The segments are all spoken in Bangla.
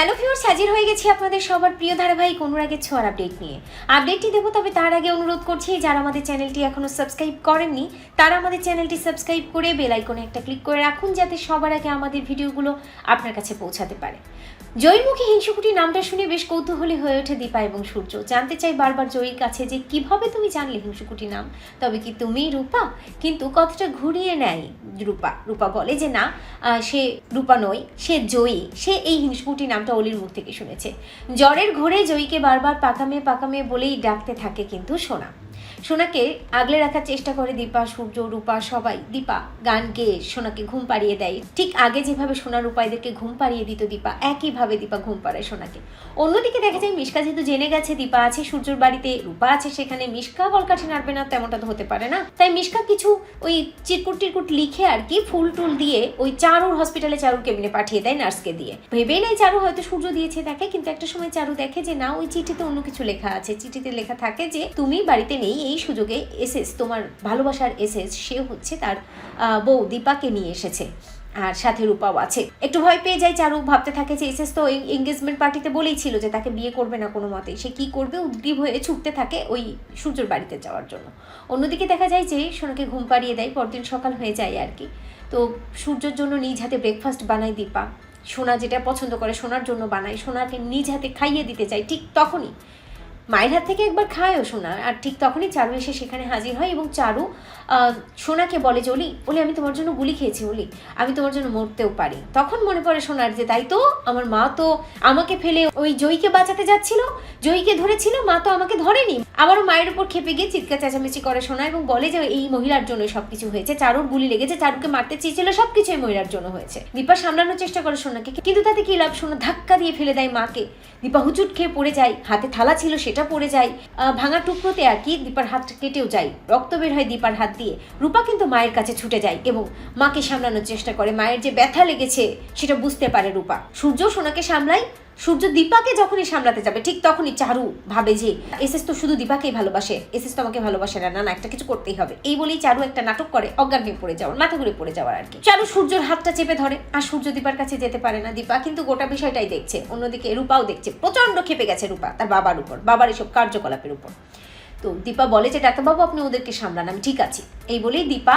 হ্যালো ভিউয়ার্স হাজির হয়ে গেছি আপনাদের সবার প্রিয় ধারাবাহিক অনুরাগের ছোঁয়ার আপডেট নিয়ে। আপডেটটি দেবো, তবে তার আগে অনুরোধ করছি, যারা আমাদের চ্যানেলটি এখনও সাবস্ক্রাইব করেননি, তারা আমাদের চ্যানেলটি সাবস্ক্রাইব করে বেল আইকনে একটা ক্লিক করে রাখুন, যাতে সবার আগে আমাদের ভিডিওগুলো আপনার কাছে পৌঁছাতে পারে। জয়ীমুখী হিংসুকুটি নামটা শুনে বেশ কৌতূহলী হয়ে ওঠে দীপা এবং সূর্য। জানতে চাই বারবার জয়ীর কাছে যে কীভাবে তুমি জানলে হিংসুকুটি নাম? তবে কি তুমি রূপা? কিন্তু কথাটা ঘুরিয়ে নেয় রূপা। রূপা বলে যে না সে রূপা নয়, সে জয়ী। সে এই হিংসুকুটি নামটা অলির মুখ থেকে শুনেছে। জ্বরের ঘোরে জয়ীকে বারবার পাকামে পাকামে বলেই ডাকতে থাকে কিন্তু সোনা। সোনাকে আগলে রাখার চেষ্টা করে দীপা, সূর্য, রূপা, সবাই। দীপা, গান গেয়ে সোনাকে ঘুম পাড়িয়ে দেয়। ঠিক আগে যেভাবে সোনা, রূপা এদেরকে ঘুম পাড়িয়ে দিত, দীপা, একইভাবে দীপা ঘুম পাড়ায় সোনাকে। অন্যদিকে দেখা যায় মিশকা যেহেতু জেনে গেছে, দীপা আছে সূর্যর বাড়িতে, রূপা আছে সেখানে, মিশকা কলকাঠি নাড়বে না, তেমনটা তো হতে পারে না। তাই মিশকা কিছু ওই চিরকুট টিরকুট লিখে আর কি ফুল টুল দিয়ে ওই চারুর হসপিটালে চারুর কেবিনে পাঠিয়ে দেয় নার্সকে দিয়ে। ভেবেই নাই চারু হয়তো সূর্য দিয়েছে দেখে কিন্তু একটা সময় চারু দেখে যে, না, ওই চিঠিতে অন্য কিছু লেখা আছে। চিঠিতে লেখা থাকে যে, তুমি বাড়িতে নেই এই সুযোগে এসএস, তোমার ভালোবাসার এসএস, সে হচ্ছে তার বউ দীপাকে নিয়ে এসেছে। আর সাথে রূপাও আছে। একটু ভয় পেয়ে যায় চারু ভাবতে থাকে যে এসএস তো এঙ্গেজমেন্ট পার্টিতে বলেই ছিল যে তাকে বিয়ে করবে না কোনো মতে। সে কি করবে? উদ্গ্রীব হয়ে ছুটতে থাকে ওই সূর্যর বাড়িতে যাওয়ার জন্য। অন্যদিকে দেখা যায় যে সোনাকে ঘুম পাড়িয়ে দেয়, পরদিন সকাল হয়ে যায় আর কি। তো সূর্যর জন্য নিজ হাতে ব্রেকফাস্ট বানায় দীপা। সোনা যেটা পছন্দ করে, সোনার জন্য বানায়। সোনাকে নিজ হাতে খাইয়ে দিতে চায় ঠিক তখনই। মায়ের হাত থেকে একবার খায়ও সোনা। আর ঠিক তখনই চারু এসে সেখানে হাজির হয় এবং চারু সোনাকে বলে যে ওলি আমি তোমার জন্য গুলি খেয়েছি ওলি আমি তোমার জন্য মরতেও পারি। তখন মনে পড়ে সোনার যে, তাই তো, আমার মা তো আমাকে ফেলে ওই জয়ীকে বাঁচাতে যাচ্ছিল, জয়ীকে ধরেছিল, মা তো আমাকে ধরেনি। আবারও মায়ের উপর খেপে গিয়ে চিৎকার চেঁচামেচি করে সোনা এবং বলে যে, এই মহিলার জন্য সবকিছু হয়েছে। চারুর গুলি লেগেছে, চারুকে মারতে চেয়েছিল, সবকিছু এই মহিলার জন্য হয়েছে। দীপা সামলানোর চেষ্টা করে সোনাকে, কিন্তু তাতে কি লাভ? সোনা ধাক্কা দিয়ে ফেলে দেয় মাকে। দীপা হুচুট খেয়ে পড়ে যায়, হাতে থালা ছিল সেটা পড়ে যায়। ভাঙা টুকরোতে আর কি দীপার হাত কেটেও যায়। রক্ত বের হয় দীপার হাত দিয়ে। রূপা কিন্তু মায়ের কাছে ছুটে যায় এবং মাকে সামলানোর চেষ্টা করে। মায়ের যে ব্যথা লেগেছে, সেটা বুঝতে পারে রূপা। সূর্য সোনাকে সামলায় সূর্য দীপাকে যখনই সামলাতে যাবে, ঠিক তখনই চারু ভাবে যে, এসএস তো শুধু দীপাকেই ভালোবাসে, এসএস তো আমাকে ভালোবাসে না না না, একটা কিছু করতেই হবে। এই বলেই চারু একটা নাটক করে, অজ্ঞান হয়ে পড়ে যাওয়ার, মাথা ঘুরে পড়ে যাওয়ার আর কি। চারু সূর্যর হাতটা চেপে ধরে, আর সূর্য দীপার কাছে যেতে পারে না। দীপা কিন্তু গোটা বিষয়টাই দেখছে, অন্যদিকে রূপাও দেখছে প্রচণ্ড খেপে গেছে রূপা, তার বাবার উপর, বাবার এসব কার্যকলাপের উপর। তো দীপা বলে যে, ডাক্তারবাবু, আপনি ওদেরকে সামলান, আমি ঠিক আছি। এই বলেই দীপা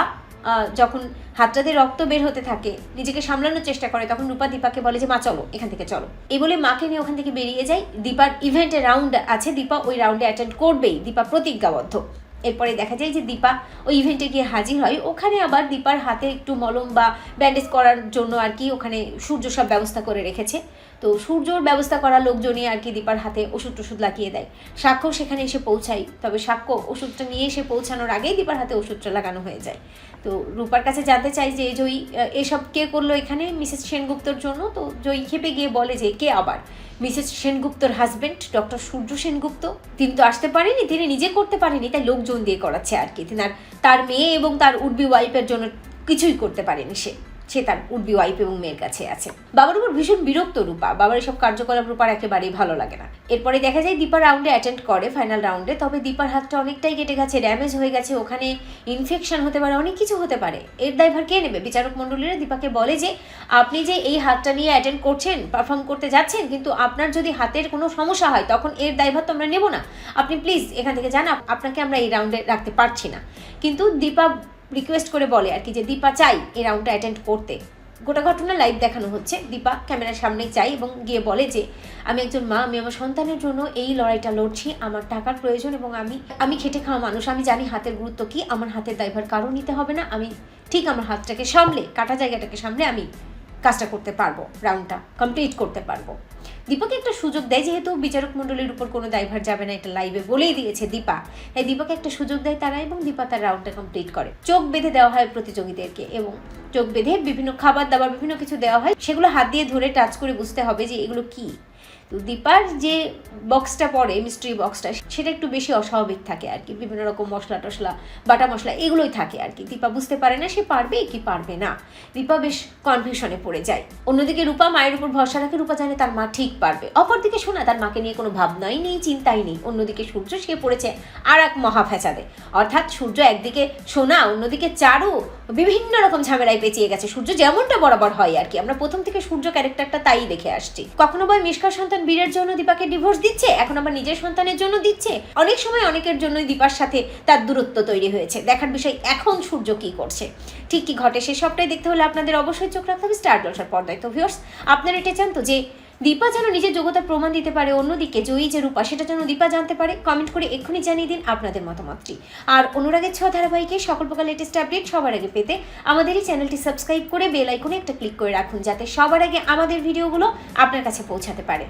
যখন হাতটা দিয়ে রক্ত বের হতে থাকে, নিজেকে সামলানোর চেষ্টা করে, তখন রূপা দীপাকে বলে যে, মা, চলো, এখান থেকে চলো। এই বলে মাকে নিয়ে ওখান থেকে বেরিয়ে যায় দীপার ইভেন্টে রাউন্ড আছে, দীপা ওই রাউন্ডে অ্যাটেন্ড করবেই। দীপা প্রতিজ্ঞাবদ্ধ। এরপরে দেখা যায় যে, দীপা ওই ইভেন্টে গিয়ে হাজির হয়। ওখানে আবার দীপার হাতে একটু মলম বা ব্যান্ডেজ করার জন্য আর কি ওখানে সূর্য সব ব্যবস্থা করে রেখেছে। তো সূর্যর ব্যবস্থা করা লোকজনই আর কি দীপার হাতে ওষুধ টষুধ লাগিয়ে দেয়। সাক্ষ্য সেখানে এসে পৌঁছায়, তবে সাক্ষ্য ওষুধটা নিয়ে এসে পৌঁছানোর আগেই দীপার হাতে ওষুধটা লাগানো হয়ে যায়। তো রূপার কাছে জানতে চাই যে জয়ী এসব কে করল এখানে? মিসেস সেনগুপ্তর জন্য। তো জয়ী খেপে গিয়ে বলে যে, কে আবার? মিসেস সেনগুপ্তর হাজবেন্ড ডক্টর সূর্য সেনগুপ্ত। তিনি তো আসতে পারেনি, তিনি নিজে করতে পারেনি, তাই লোকজন দিয়ে করাচ্ছে আর কি। তিনার তার মেয়ে এবং তার উডবি ওয়াইফের জন্য কিছুই করতে পারেনি সে। সে তার উডবি ওয়াইফ এবং মেয়ের কাছে আছে। বাবার উপর ভীষণ বিরক্ত রূপা। বাবার এসব কার্যকলাপ রূপার একেবারেই ভালো লাগে না। এরপরে দেখা যায় দীপা রাউন্ডে অ্যাটেন্ড করে ফাইনাল রাউন্ডে তবে দীপার হাতটা অনেকটাই কেটে গেছে ড্যামেজ হয়ে গেছে, ওখানে ইনফেকশন হতে পারে, অনেক কিছু হতে পারে। এর দায়ভার কে নেবে? বিচারক মণ্ডলীরা দীপাকে বলে যে, আপনি যে এই হাতটা নিয়ে অ্যাটেন্ড করছেন পারফর্ম করতে যাচ্ছেন, কিন্তু আপনার যদি হাতের কোনো সমস্যা হয়, তখন এর দায়ভার তো আমরা নেব না। আপনি প্লিজ এখান থেকে যান আপনাকে আমরা এই রাউন্ডে রাখতে পারছি না। কিন্তু দীপা রিকোয়েস্ট করে বলে আর কি যে, দীপা চাই এই রাউন্ডটা অ্যাটেন্ড করতে। গোটা ঘটনা লাইভ দেখানো হচ্ছে। দীপা ক্যামেরার সামনে চাই এবং গিয়ে বলে যে, আমি একজন মা, আমি আমার সন্তানের জন্য এই লড়াইটা লড়ছি, আমার টাকার প্রয়োজন এবং আমি আমি খেটে খাওয়া মানুষ, আমি জানি হাতের গুরুত্ব কি, আমার হাতের দায়ভার কারও নিতে হবে না, আমি ঠিক আমার হাতটাকে সামলে, কাটা জায়গাটাকে সামলে আমি কাজটা করতে পারব রাউন্ডটা কমপ্লিট করতে পারব। দীপাকে একটা সুযোগ দেয়, যেহেতু বিচারক মণ্ডলীর উপর কোনো দায়ভার যাবে না, এটা লাইভে বলেই দিয়েছে দীপা। তাই দীপাকে একটা সুযোগ দেয় তারা এবং দীপা তার রাউন্ডটা কমপ্লিট করে। চোখ বেঁধে দেওয়া হয় প্রতিযোগীদেরকে এবং চোখ বেঁধে বিভিন্ন খাবার দাবার, বিভিন্ন কিছু দেওয়া হয়। সেগুলো হাত দিয়ে ধরে টাচ করে বুঝতে হবে যে এগুলো কি। তো দীপার যে বক্সটা পড়ে মিস্ট্রি বক্সটা সেটা একটু বেশি অস্বাভাবিক থাকে আর কি। বিভিন্ন রকম মশলা টশলা বাটা মশলা, এগুলোই থাকে আর কি। দীপা বুঝতে পারে না সে পারবে কি পারবে না। দীপা বেশ কনফিউশনে পড়ে যায়। অন্যদিকে রূপা মায়ের উপর ভরসা রাখে, রূপা জানে তার মা ঠিক পারবে। অপরদিকে শোনা তার মাকে নিয়ে কোনো ভাবনাই নেই, চিন্তাই নেই। অন্যদিকে সূর্য, সে পড়েছে আর এক মহা ফ্যাচাদে অর্থাৎ সূর্য একদিকে সোনা, অন্যদিকে চারু, বিভিন্ন রকম ঝামেলায় পেঁচিয়ে গেছে। সূর্য যেমনটা বরাবর হয় আর কি। আমরা প্রথম থেকে সূর্য ক্যারেক্টারটা তাই দেখে আসছি। কখনো বা মিশকার সন্তান বীরের জন্য দীপাকে ডিভোর্স দিচ্ছে, এখন আবার নিজের সন্তানের জন্য দিচ্ছে। অনেক সময় অনেকের জন্যই দীপার সাথে তার দূরত্ব তৈরি হয়েছে। দেখার বিষয়, এখন সূর্য কি করছে? ঠিক কি ঘটে? সে সবটাই দেখতে হলে আপনাদের অবশ্যই চোখ রাখতে হবে স্টার জলসার পর্দায়। তো ভিউর্স আপনারা এটা চান তো যে দীপা যেন নিজের যোগ্যতার প্রমাণ দিতে পারে, অন্যদিকে জয়ী যে রূপা, সেটা যেন দীপা জানতে পারে কমেন্ট করে এক্ষুনি জানিয়ে দিন আপনাদের মতামতটি। আর অনুরাগের ছ ধারাবাহিকে সকল প্রকার লেটেস্ট আপডেট সবার আগে পেতে আমাদের এই চ্যানেলটি সাবস্ক্রাইব করে বেল আইকনে একটা ক্লিক করে রাখুন, যাতে সবার আগে আমাদের ভিডিওগুলো আপনার কাছে পৌঁছাতে পারে।